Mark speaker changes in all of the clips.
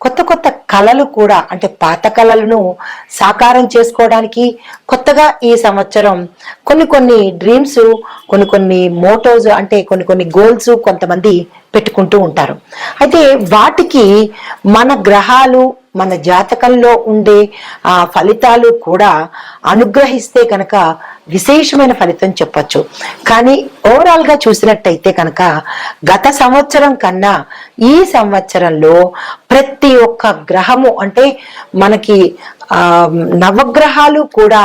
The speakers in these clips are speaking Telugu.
Speaker 1: కొత్త కొత్త కళలు కూడా అంటే పాత కళలను సాకారం చేసుకోవడానికి కొత్తగా ఈ సంవత్సరం కొన్ని కొన్ని డ్రీమ్స్ కొన్ని కొన్ని మోటోస్ అంటే కొన్ని కొన్ని గోల్స్ కొంతమంది పెట్టుకుంటూ ఉంటారు. అయితే వాటికి మన గ్రహాలు మన జాతకంలో ఉండే ఆ ఫలితాలు కూడా అనుగ్రహిస్తే కనుక విశేషమైన ఫలితం చెప్పచ్చు. కానీ ఓవరాల్గా చూసినట్టయితే కనుక గత సంవత్సరం కన్నా ఈ సంవత్సరంలో ప్రతి ఒక్క గ్రహము అంటే మనకి నవగ్రహాలు కూడా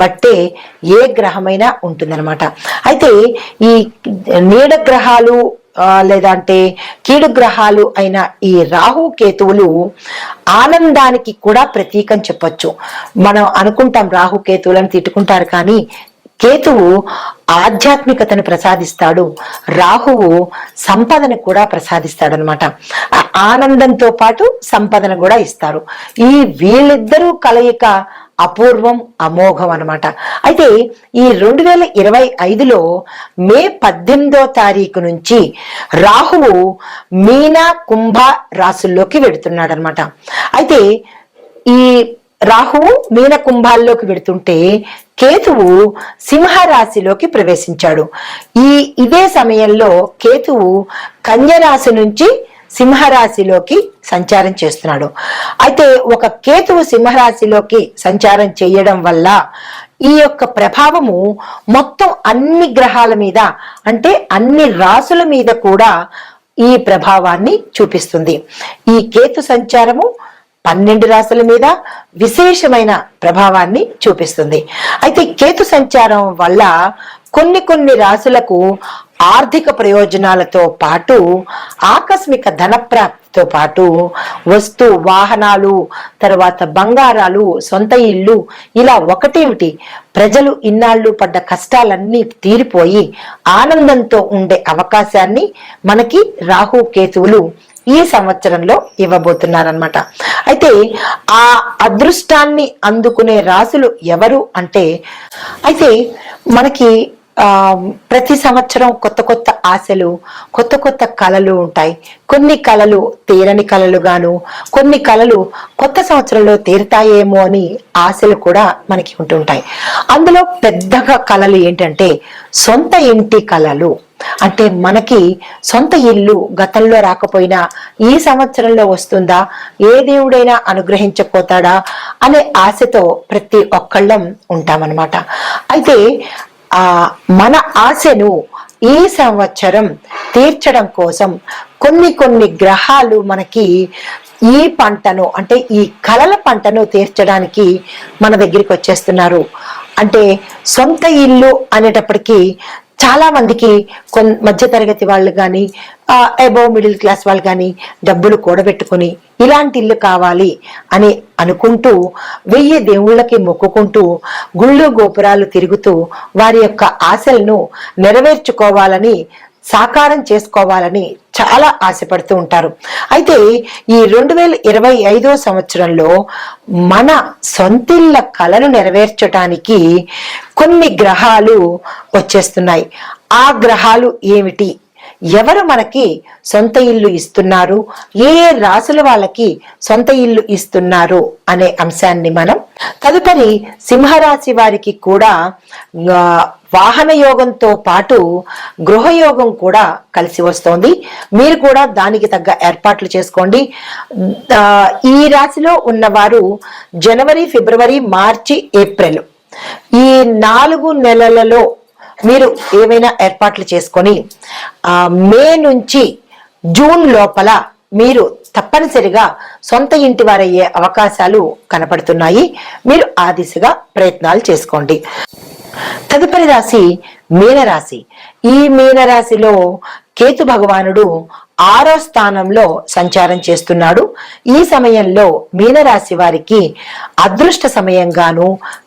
Speaker 1: బట్టే ఏ గ్రహమైనా ఉంటుందన్నమాట. అయితే ఈ నీడ గ్రహాలు లేదంటే కీడు గ్రహాలు అయిన ఈ రాహు కేతువులు ఆనందానికి కూడా ప్రతీకం చెప్పొచ్చు. మనం అనుకుంటాం రాహు కేతువులను తిట్టుకుంటారు కానీ కేతువు ఆధ్యాత్మికతను ప్రసాదిస్తాడు. రాహువు సంపదను కూడా ప్రసాదిస్తాడు అనమాట ఆనందంతో పాటు సంపదను కూడా ఇస్తారు. ఈ వీళ్ళిద్దరూ కలయిక అపూర్వం అమోఘం అనమాట అయితే ఈ రెండు వేల ఇరవై ఐదులో మే పద్దెనిమిదో తారీఖు నుంచి రాహువు మీనా కుంభ రాసుల్లోకి వెడుతున్నాడు అనమాట అయితే ఈ రాహువు మీన కుంభాల్లోకి వెడుతుంటే కేతువు సింహ రాశిలోకి ప్రవేశించాడు. ఈ ఇదే సమయంలో కేతువు కన్యరాశి నుంచి సింహరాశిలోకి సంచారం చేస్తున్నాడు. అయితే ఒక కేతువు సింహరాశిలోకి సంచారం చేయడం వల్ల ఈ యొక్క ప్రభావము మొత్తం అన్ని గ్రహాల మీద అంటే అన్ని రాసుల మీద కూడా ఈ ప్రభావాన్ని చూపిస్తుంది. ఈ కేతు సంచారము పన్నెండు రాశుల మీద విశేషమైన ప్రభావాన్ని చూపిస్తుంది. అయితే కేతు సంచారం వల్ల కొన్ని కొన్ని రాశులకు ఆర్థిక ప్రయోజనాలతో పాటు ఆకస్మిక ధనప్రాప్తితో పాటు వస్తు వాహనాలు తర్వాత బంగారాలు సొంత ఇల్లు ఇలా ఒకటేమిటి? ప్రజలు ఇన్నాళ్ళు పడ్డ కష్టాలన్నీ తీరిపోయి ఆనందంతో ఉండే అవకాశాన్ని మనకి రాహు కేతువులు ఈ సంవత్సరంలో ఇవ్వబోతున్నారనమాట అయితే ఆ అదృష్టాన్ని అందుకునే రాసులు ఎవరు అంటే అయితే మనకి ప్రతి సంవత్సరం కొత్త కొత్త ఆశలు కొత్త కొత్త కళలు ఉంటాయి. కొన్ని కళలు తీరని కళలు గాను కొన్ని కళలు కొత్త సంవత్సరంలో తీరుతాయేమో అని ఆశలు కూడా మనకి ఉంటుంటాయి అందులో పెద్దగా కళలు ఏంటంటే సొంత ఇంటి కళలు. అంటే మనకి సొంత ఇల్లు గతంలో రాకపోయినా ఈ సంవత్సరంలో వస్తుందా ఏ దేవుడైనా అనుగ్రహించకపోతాడా అనే ఆశతో ప్రతి ఒక్కళ్ళం ఉంటామన్నమాట. అయితే ఆ మన ఆశను ఈ సంవత్సరం తీర్చడం కోసం కొన్ని కొన్ని గ్రహాలు మనకి ఈ పంటను అంటే ఈ కలల పంటను తీర్చడానికి మన దగ్గరికి వచ్చేస్తున్నారు. అంటే సొంత ఇల్లు అనేటప్పటికీ చాలా మందికి కొన్ మధ్య తరగతి వాళ్ళు కానీ అబోవ్ మిడిల్ క్లాస్ వాళ్ళు కానీ డబ్బులు కూడబెట్టుకుని ఇలాంటి ఇల్లు కావాలి అని అనుకుంటూ వెయ్యి దేవుళ్ళకి మొక్కుకుంటూ గుళ్ళు గోపురాలు తిరుగుతూ వారి యొక్క ఆశలను నెరవేర్చుకోవాలని సాకారం చేసుకోవాలని చాలా ఆశపడుతూ ఉంటారు. అయితే ఈ రెండు వేల ఇరవై ఐదో సంవత్సరంలో మన సొంతిళ్ళ కళను నెరవేర్చడానికి కొన్ని గ్రహాలు వచ్చేస్తున్నాయి. ఆ గ్రహాలు ఏమిటి? ఎవరు మనకి సొంత ఇల్లు ఇస్తున్నారు? ఏ ఏ రాసుల వాళ్ళకి సొంత ఇల్లు ఇస్తున్నారు అనే అంశాన్ని మనం తదుపరి సింహరాశి వారికి కూడా వాహన యోగంతో పాటు గృహయోగం కూడా కలిసి వస్తోంది. మీరు కూడా దానికి తగ్గ ఏర్పాట్లు చేసుకోండి. ఈ రాశిలో ఉన్నవారు జనవరి ఫిబ్రవరి మార్చి ఏప్రిల్ ఈ నాలుగు నెలలలో మీరు ఏమైనా ఏర్పాట్లు చేసుకొని మే నుంచి జూన్ లోపల మీరు తప్పనిసరిగా సొంత ఇంటి వారయ్యే అవకాశాలు కనపడుతున్నాయి. మీరు ఆ దిశగా ప్రయత్నాలు చేసుకోండి. తదుపరి రాశి మీనరాశి. ఈ మీనరాశిలో కేతు భగవానుడు ఆరో స్థానంలో సంచారం చేస్తున్నాడు. ఈ సమయంలో మీనరాశి వారికి అదృష్ట సమయంగాను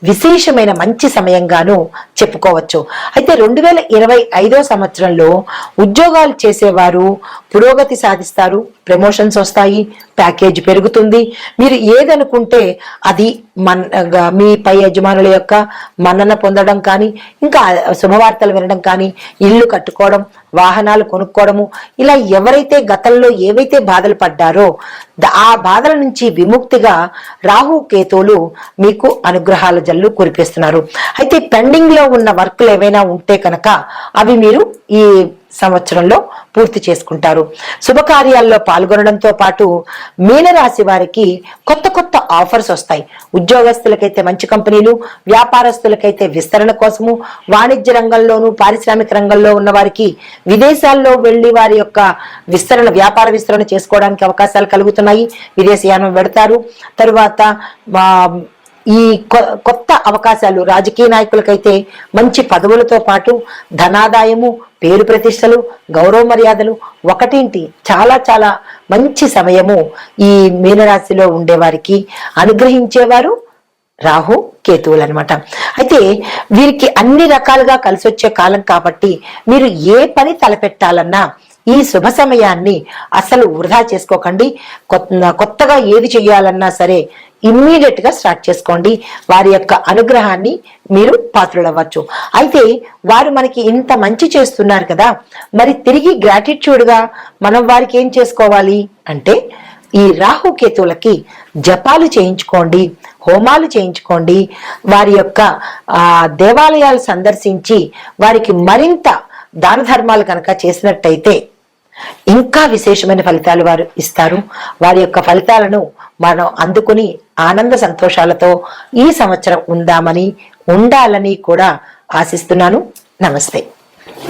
Speaker 1: విశేషమైన మంచి సమయంగాను చెప్పుకోవచ్చు. అయితే రెండు వేల ఇరవై ఐదో సంవత్సరంలో ఉద్యోగాలు చేసేవారు పురోగతి సాధిస్తారు ప్రమోషన్స్ వస్తాయి ప్యాకేజ్ పెరుగుతుంది. మీరు ఏదనుకుంటే అది మన మీ పై యజమానుల యొక్క మన్నన పొందడం కానీ ఇంకా శుభవార్తలు వినడం కానీ ఇల్లు కట్టుకోవడం వాహనాలు కొనుక్కోవడము ఇలా ఎవరైతే గతంలో ఏవైతే బాధలు పడ్డారో ఆ బాధల నుంచి విముక్తిగా రాహు కేతువులు మీకు అనుగ్రహాల జల్లు కురిపిస్తున్నారు. అయితే పెండింగ్లో ఉన్న వర్క్లు ఏవైనా ఉంటే కనుక అవి మీరు ఈ సంవత్సరంలో పూర్తి చేసుకుంటారు. శుభకార్యాల్లో పాల్గొనడంతో పాటు మీనరాశి వారికి కొత్త కొత్త ఆఫర్స్ వస్తాయి. ఉద్యోగస్తులకైతే మంచి కంపెనీలు వ్యాపారస్తులకైతే విస్తరణ కోసము వాణిజ్య రంగంలోను పారిశ్రామిక రంగంలో ఉన్న వారికి విదేశాల్లో వెళ్ళి వారి యొక్క విస్తరణ వ్యాపార విస్తరణ చేసుకోవడానికి అవకాశాలు కలుగుతున్నాయి. విదేశయానం పెడతారు. తరువాత ఈ కొత్త అవకాశాలు. రాజకీయ నాయకులకైతే మంచి పదవులతో పాటు ధనాదాయము పేరు ప్రతిష్టలు గౌరవ మర్యాదలు ఒకటింటి? చాలా చాలా మంచి సమయము ఈ మీనరాశిలో ఉండేవారికి అనుగ్రహించేవారు రాహు కేతువులు అనమాట అయితే వీరికి అన్ని రకాలుగా కలిసి వచ్చే కాలం కాబట్టి మీరు ఏ పని తలపెట్టాలన్నా ఈ శుభ సమయాన్ని అసలు వృధా చేసుకోకండి. కొత్తగా ఏది చెయ్యాలన్నా సరే ఇమ్మీడియట్గా స్టార్ట్ చేసుకోండి. వారి యొక్క అనుగ్రహాన్ని మీరు పాత్రలవ్వచ్చు. అయితే వారు మనకి ఇంత మంచి చేస్తున్నారు కదా మరి తిరిగి గ్రాటిట్యూడ్గా మనం వారికి ఏం చేసుకోవాలి? అంటే ఈ రాహుకేతువులకి జపాలు చేయించుకోండి హోమాలు చేయించుకోండి. వారి యొక్క దేవాలయాలు సందర్శించి వారికి మరింత దాన ధర్మాలు కనుక చేసినట్టయితే ఇంకా విశేషమైన ఫలితాలు వారు ఇస్తారు. వారి యొక్క ఫలితాలను మనం అందుకుని ఆనంద సంతోషాలతో ఈ సంవత్సరం ఉందామని ఉండాలని కూడా ఆశిస్తున్నాను. నమస్తే.